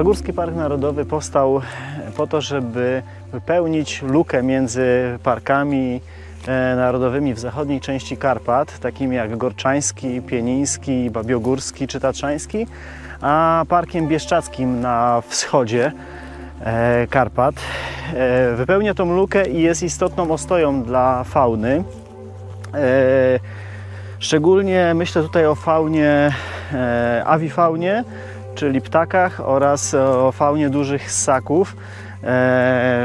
Magórski Park Narodowy powstał po to, żeby wypełnić lukę między parkami e, narodowymi w zachodniej części Karpat, takimi jak Gorczański, Pieniński, Babiogórski czy Tatrzański, a Parkiem Bieszczackim na wschodzie e, Karpat. E, Wypełnia tą lukę i jest istotną ostoją dla fauny. E, Szczególnie myślę tutaj o faunie, e, awifaunie, czyli ptakach oraz o faunie dużych ssaków, e,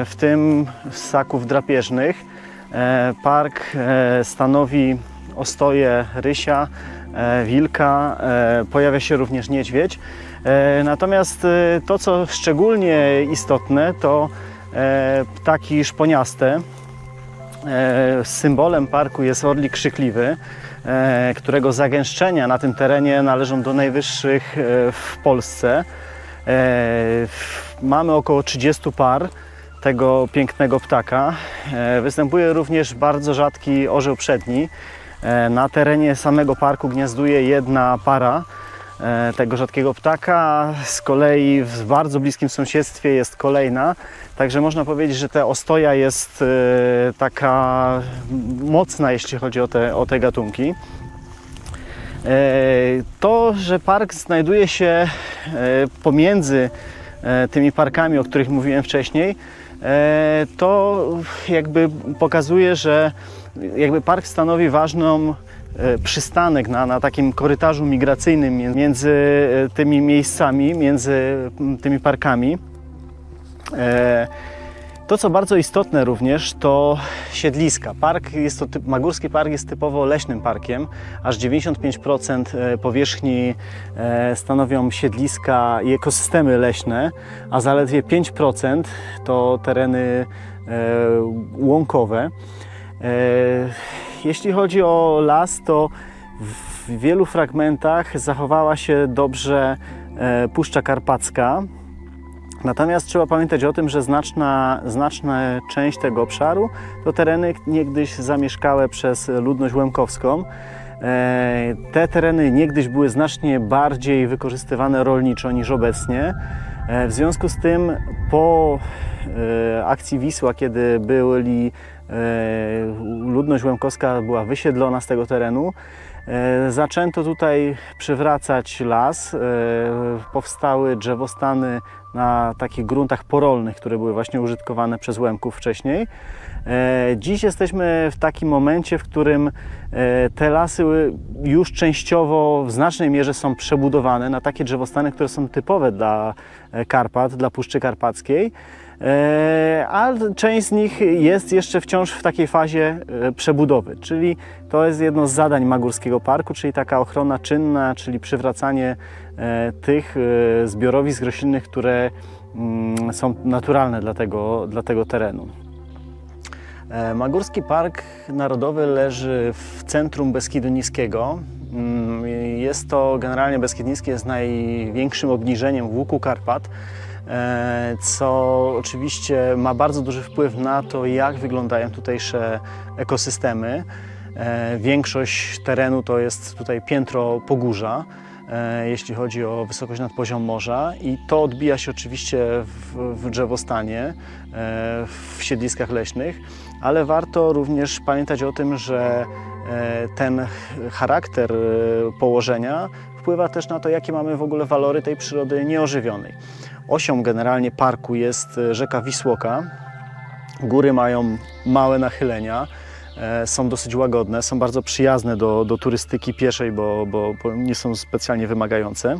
w tym ssaków drapieżnych. E, park e, stanowi ostoję rysia, e, wilka, e, pojawia się również niedźwiedź. E, natomiast e, to, co szczególnie istotne, to e, ptaki szponiaste. E, Symbolem parku jest orlik krzykliwy, e, którego zagęszczenia na tym terenie należą do najwyższych e, w Polsce. E, Mamy około 30 par tego pięknego ptaka. E, Występuje również bardzo rzadki orzeł przedni. E, Na terenie samego parku gniazduje jedna para e, tego rzadkiego ptaka. Z kolei w bardzo bliskim sąsiedztwie jest kolejna. Także można powiedzieć, że ta ostoja jest e, taka mocna, jeśli chodzi o te, o te gatunki. E, To, że park znajduje się e, pomiędzy e, tymi parkami, o których mówiłem wcześniej, e, to jakby pokazuje, że jakby park stanowi ważną e, przystanek na, na takim korytarzu migracyjnym mię- między e, tymi miejscami, między tymi parkami. E, To, co bardzo istotne również, to siedliska. Park jest to typ, Magórski Park jest typowo leśnym parkiem. Aż 95% e, powierzchni e, stanowią siedliska i ekosystemy leśne, a zaledwie 5% to tereny e, łąkowe. E, Jeśli chodzi o las, to w wielu fragmentach zachowała się dobrze e, Puszcza Karpacka. Natomiast trzeba pamiętać o tym, że znaczna, znaczna część tego obszaru to tereny niegdyś zamieszkałe przez ludność łemkowską. E, Te tereny niegdyś były znacznie bardziej wykorzystywane rolniczo niż obecnie. E, W związku z tym po akcji Wisła, kiedy byli, ludność łemkowska była wysiedlona z tego terenu, E, Zaczęto tutaj przywracać las. e, Powstały drzewostany na takich gruntach porolnych, które były właśnie użytkowane przez Łemków wcześniej. E, Dziś jesteśmy w takim momencie, w którym e, te lasy już częściowo w znacznej mierze są przebudowane na takie drzewostany, które są typowe dla e, Karpat, dla Puszczy Karpackiej. E, a część z nich jest jeszcze wciąż w takiej fazie e, przebudowy, czyli to jest jedno z zadań Magórskiego Parku, czyli taka ochrona czynna, czyli przywracanie e, tych zbiorowisk roślinnych, które mm, są naturalne dla tego, dla tego terenu. Magórski Park Narodowy leży w centrum Beskidu Niskiego. Mm, Jest to generalnie Beskid Niski jest największym obniżeniem łuku Karpat, co oczywiście ma bardzo duży wpływ na to, jak wyglądają tutejsze ekosystemy. E, Większość terenu to jest tutaj piętro pogórza, e, jeśli chodzi o wysokość nad poziom morza i to odbija się oczywiście w, w drzewostanie, e, w siedliskach leśnych, ale warto również pamiętać o tym, że e, ten charakter e, położenia wpływa też na to, jakie mamy w ogóle walory tej przyrody nieożywionej. Osią generalnie parku jest e, rzeka Wisłoka. Góry mają małe nachylenia, e, są dosyć łagodne, są bardzo przyjazne do, do turystyki pieszej, bo, bo, bo nie są specjalnie wymagające.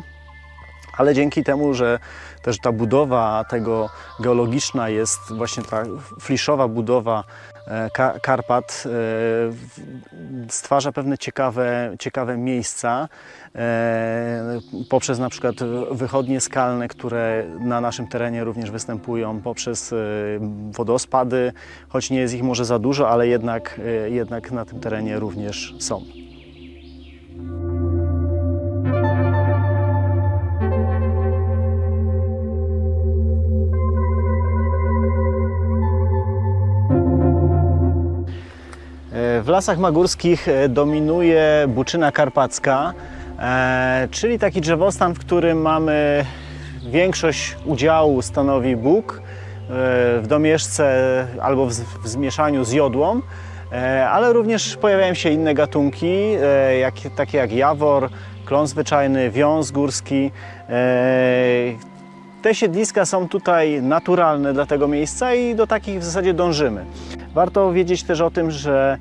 Ale dzięki temu, że też ta budowa tego geologiczna jest właśnie ta fliszowa budowa e, Ka- Karpat, e, stwarza pewne ciekawe, ciekawe miejsca e, poprzez na przykład wychodnie skalne, które na naszym terenie również występują, poprzez wodospady, choć nie jest ich może za dużo, ale jednak, jednak na tym terenie również są. W lasach magórskich e, dominuje buczyna karpacka, e, czyli taki drzewostan, w którym mamy większość udziału stanowi bóg e, w domieszce albo w, zmieszaniu z jodłą, ale również pojawiają się inne gatunki, jak, takie jak jawor, klon zwyczajny, wiąz górski. Te siedliska są tutaj naturalne dla tego miejsca i do takich w zasadzie dążymy. Warto wiedzieć też o tym, że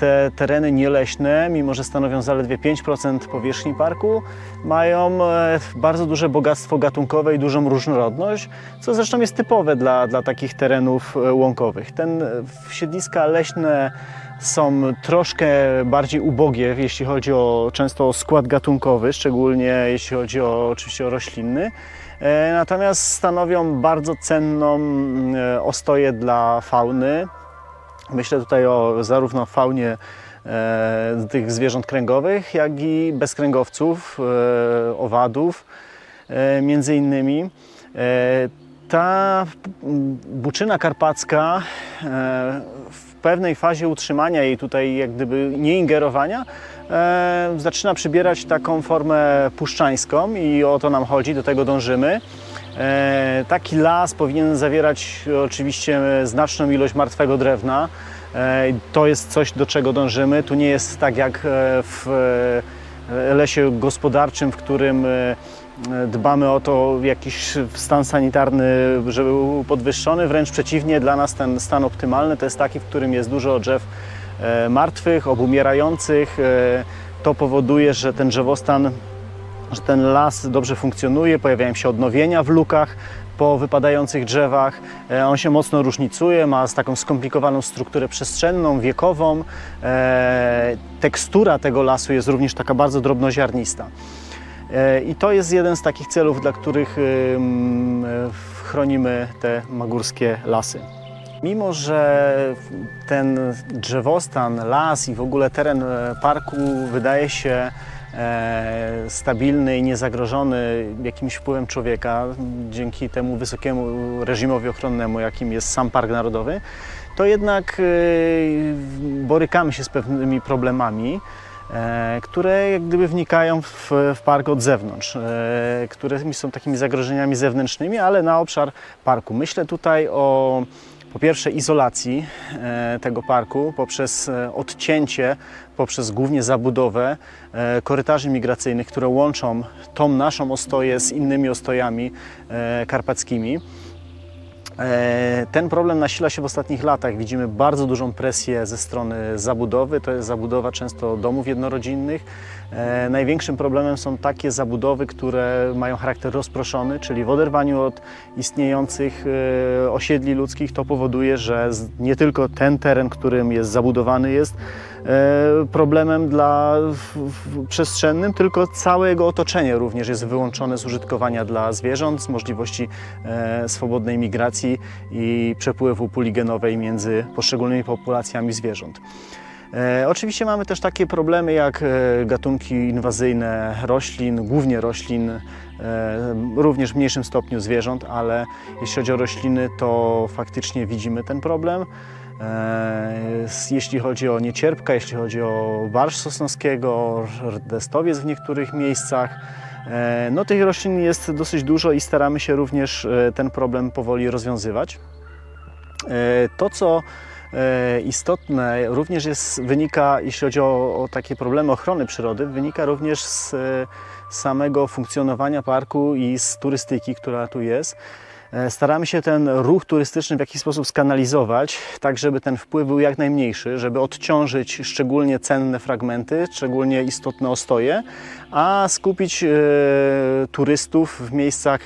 te tereny nieleśne, mimo że stanowią zaledwie 5% powierzchni parku, mają e, bardzo duże bogactwo gatunkowe i dużą różnorodność, co zresztą jest typowe dla, dla takich terenów e, łąkowych. Ten e, siedliska leśne są troszkę bardziej ubogie, jeśli chodzi o często o skład gatunkowy, szczególnie jeśli chodzi o oczywiście o roślinny. Natomiast stanowią bardzo cenną e, ostoję dla fauny. Myślę tutaj o zarówno faunie e, tych zwierząt kręgowych, jak i bezkręgowców, e, owadów, e, między innymi. E, ta buczyna karpacka e, w pewnej fazie utrzymania jej tutaj jak gdyby nie ingerowania e, zaczyna przybierać taką formę puszczańską i o to nam chodzi, do tego dążymy. E, Taki las powinien zawierać oczywiście znaczną ilość martwego drewna. E, To jest coś, do czego dążymy. Tu nie jest tak jak e, w lesie gospodarczym, w którym dbamy o to, jakiś stan sanitarny, żeby był podwyższony. Wręcz przeciwnie, dla nas ten stan optymalny to jest taki, w którym jest dużo drzew martwych, obumierających. To powoduje, że ten drzewostan że ten las dobrze funkcjonuje, pojawiają się odnowienia w lukach po wypadających drzewach. E, On się mocno różnicuje, ma taką skomplikowaną strukturę przestrzenną, wiekową. E, Tekstura tego lasu jest również taka bardzo drobnoziarnista. E, I to jest jeden z takich celów, dla których chronimy te magórskie lasy. Mimo, że ten drzewostan, las i w ogóle teren parku wydaje się stabilny i niezagrożony jakimś wpływem człowieka, dzięki temu wysokiemu reżimowi ochronnemu, jakim jest sam Park Narodowy, to jednak e, borykamy się z pewnymi problemami, e, które jak gdyby wnikają w, park od zewnątrz, e, które są takimi zagrożeniami zewnętrznymi, ale na obszar parku. Myślę tutaj o po pierwsze izolacji e, tego parku poprzez e, odcięcie, poprzez głównie zabudowę e, korytarzy migracyjnych, które łączą tą naszą ostoję z innymi ostojami karpackimi. E, Ten problem nasila się w ostatnich latach. Widzimy bardzo dużą presję ze strony zabudowy. To jest zabudowa często domów jednorodzinnych. E, Największym problemem są takie zabudowy, które mają charakter rozproszony, czyli w oderwaniu od istniejących e, osiedli ludzkich to powoduje, że nie tylko ten teren, którym jest zabudowany jest problemem dla przestrzennym, tylko całe jego otoczenie również jest wyłączone z użytkowania dla zwierząt, z możliwości e, swobodnej migracji i przepływu puli genowej między poszczególnymi populacjami zwierząt. E, oczywiście mamy też takie problemy jak e, gatunki inwazyjne roślin, głównie roślin, e, również w mniejszym stopniu zwierząt, ale jeśli chodzi o rośliny, to faktycznie widzimy ten problem. E, Jeśli chodzi o niecierpka, jeśli chodzi o barsz sosnowskiego, rdestowiec w niektórych miejscach, e, no tych roślin jest dosyć dużo i staramy się również e, ten problem powoli rozwiązywać. To, co istotne, również jest, wynika, jeśli chodzi o, o takie problemy ochrony przyrody, wynika również z samego funkcjonowania parku i z turystyki, która tu jest. E, Staramy się ten ruch turystyczny w jakiś sposób skanalizować, tak żeby ten wpływ był jak najmniejszy, żeby odciążyć szczególnie cenne fragmenty, szczególnie istotne ostoje, a skupić e, turystów w miejscach,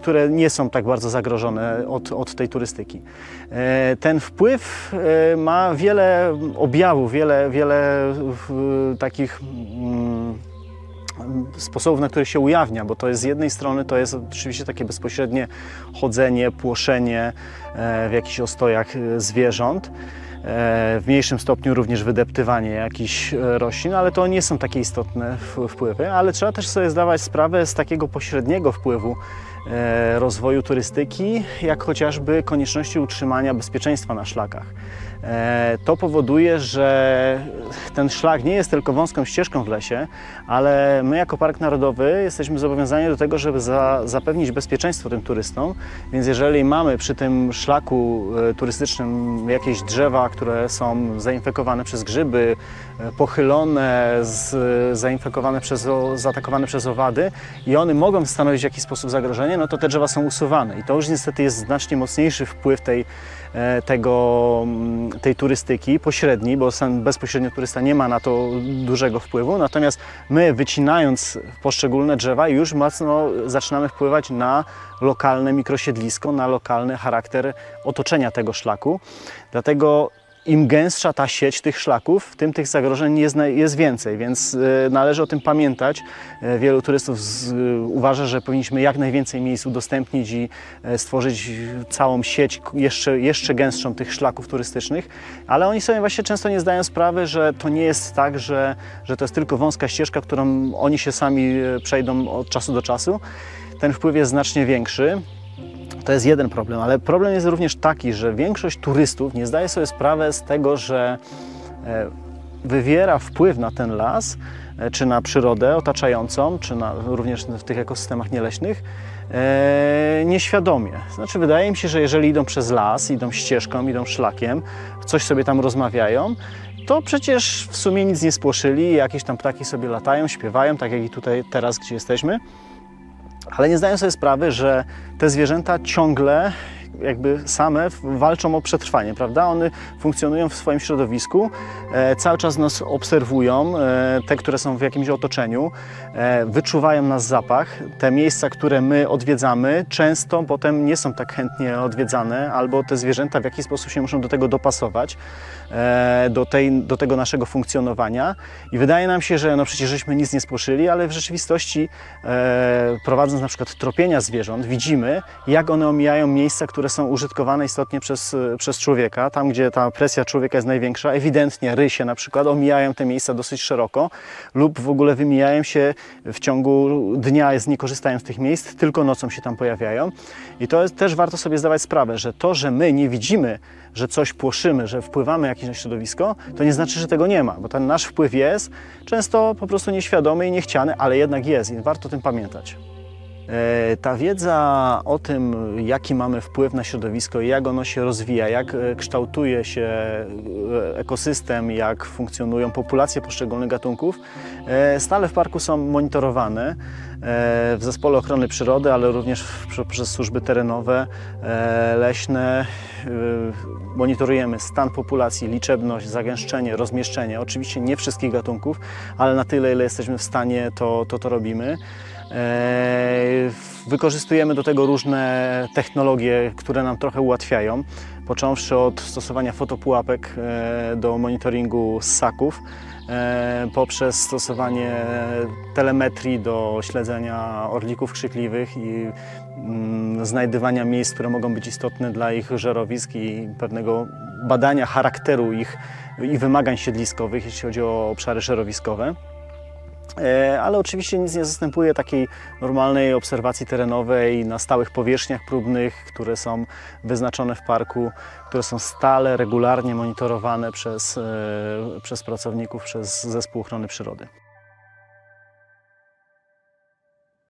które nie są tak bardzo zagrożone od, od tej turystyki. E, Ten wpływ ma wiele objawów, wiele, wiele takich mm, sposobów, na które się ujawnia, bo to jest z jednej strony to jest oczywiście takie bezpośrednie chodzenie, płoszenie e, w jakichś ostojach e, zwierząt. e, W mniejszym stopniu również wydeptywanie jakichś roślin, ale to nie są takie istotne wpływy, ale trzeba też sobie zdawać sprawę z takiego pośredniego wpływu rozwoju turystyki, jak chociażby konieczności utrzymania bezpieczeństwa na szlakach. E, To powoduje, że ten szlak nie jest tylko wąską ścieżką w lesie, ale my jako Park Narodowy jesteśmy zobowiązani do tego, żeby za, zapewnić bezpieczeństwo tym turystom. Więc jeżeli mamy przy tym szlaku e, turystycznym jakieś drzewa, które są zainfekowane przez grzyby, e, pochylone, z, zainfekowane przez, zaatakowane przez owady i one mogą stanowić w jakiś sposób zagrożenie, no to te drzewa są usuwane. I to już niestety jest znacznie mocniejszy wpływ tej, e, tego, mm, tej turystyki pośredni, bo sam bezpośrednio turysta nie ma na to dużego wpływu. Natomiast my wycinając poszczególne drzewa już mocno zaczynamy wpływać na lokalne mikrosiedlisko, na lokalny charakter otoczenia tego szlaku. Dlatego im gęstsza ta sieć tych szlaków, tym tych zagrożeń jest, jest więcej, więc e, należy o tym pamiętać. E, Wielu turystów z, uważa, że powinniśmy jak najwięcej miejsc udostępnić i e, stworzyć całą sieć jeszcze, jeszcze gęstszą tych szlaków turystycznych, ale oni sobie właśnie często nie zdają sprawy, że to nie jest tak, że, że to jest tylko wąska ścieżka, którą oni się sami przejdą od czasu do czasu. Ten wpływ jest znacznie większy. To jest jeden problem, ale problem jest również taki, że większość turystów nie zdaje sobie sprawy z tego, że e, wywiera wpływ na ten las, e, czy na przyrodę otaczającą, czy na, również w tych ekosystemach nieleśnych, e, nieświadomie. Znaczy, wydaje mi się, że jeżeli idą przez las, idą ścieżką, idą szlakiem, coś sobie tam rozmawiają, to przecież w sumie nic nie spłoszyli, jakieś tam ptaki sobie latają, śpiewają, tak jak i tutaj teraz, gdzie jesteśmy ale nie zdają sobie sprawy, że te zwierzęta ciągle jakby same walczą o przetrwanie, prawda? One funkcjonują w swoim środowisku, e, cały czas nas obserwują, e, te, które są w jakimś otoczeniu, e, wyczuwają nas zapach. Te miejsca, które my odwiedzamy, często potem nie są tak chętnie odwiedzane, albo te zwierzęta w jakiś sposób się muszą do tego dopasować, do, tej, do tego naszego funkcjonowania. I wydaje nam się, że no przecież żeśmy nic nie spłoszyli, ale w rzeczywistości e, prowadząc na przykład tropienia zwierząt, widzimy, jak one omijają miejsca, które są użytkowane istotnie przez, e, przez człowieka, tam gdzie ta presja człowieka jest największa. Ewidentnie rysie na przykład omijają te miejsca dosyć szeroko lub w ogóle wymijają się w ciągu dnia, nie korzystają z tych miejsc, tylko nocą się tam pojawiają. I to jest, też warto sobie zdawać sprawę, że to, że my nie widzimy, że coś płoszymy, że wpływamy jakieś na środowisko, to nie znaczy, że tego nie ma, bo ten nasz wpływ jest często po prostu nieświadomy i niechciany, ale jednak jest i warto o tym pamiętać. E, Ta wiedza o tym, jaki mamy wpływ na środowisko, jak ono się rozwija, jak e, kształtuje się e, ekosystem, jak funkcjonują populacje poszczególnych gatunków, stale w parku są monitorowane w Zespole Ochrony Przyrody, ale również przez służby terenowe, e, leśne. E, Monitorujemy stan populacji, liczebność, zagęszczenie, rozmieszczenie. Oczywiście nie wszystkich gatunków, ale na tyle, ile jesteśmy w stanie, to to, to robimy. E, Wykorzystujemy do tego różne technologie, które nam trochę ułatwiają, począwszy od stosowania fotopułapek e, do monitoringu ssaków, e, poprzez stosowanie telemetrii do śledzenia orlików krzykliwych i mm, znajdywania miejsc, które mogą być istotne dla ich żerowisk i pewnego badania charakteru ich i wymagań siedliskowych, jeśli chodzi o obszary żerowiskowe. E, ale oczywiście nic nie zastępuje takiej normalnej obserwacji terenowej na stałych powierzchniach próbnych, które są wyznaczone w parku, które są stale, regularnie monitorowane przez, e, przez pracowników, przez Zespół Ochrony Przyrody.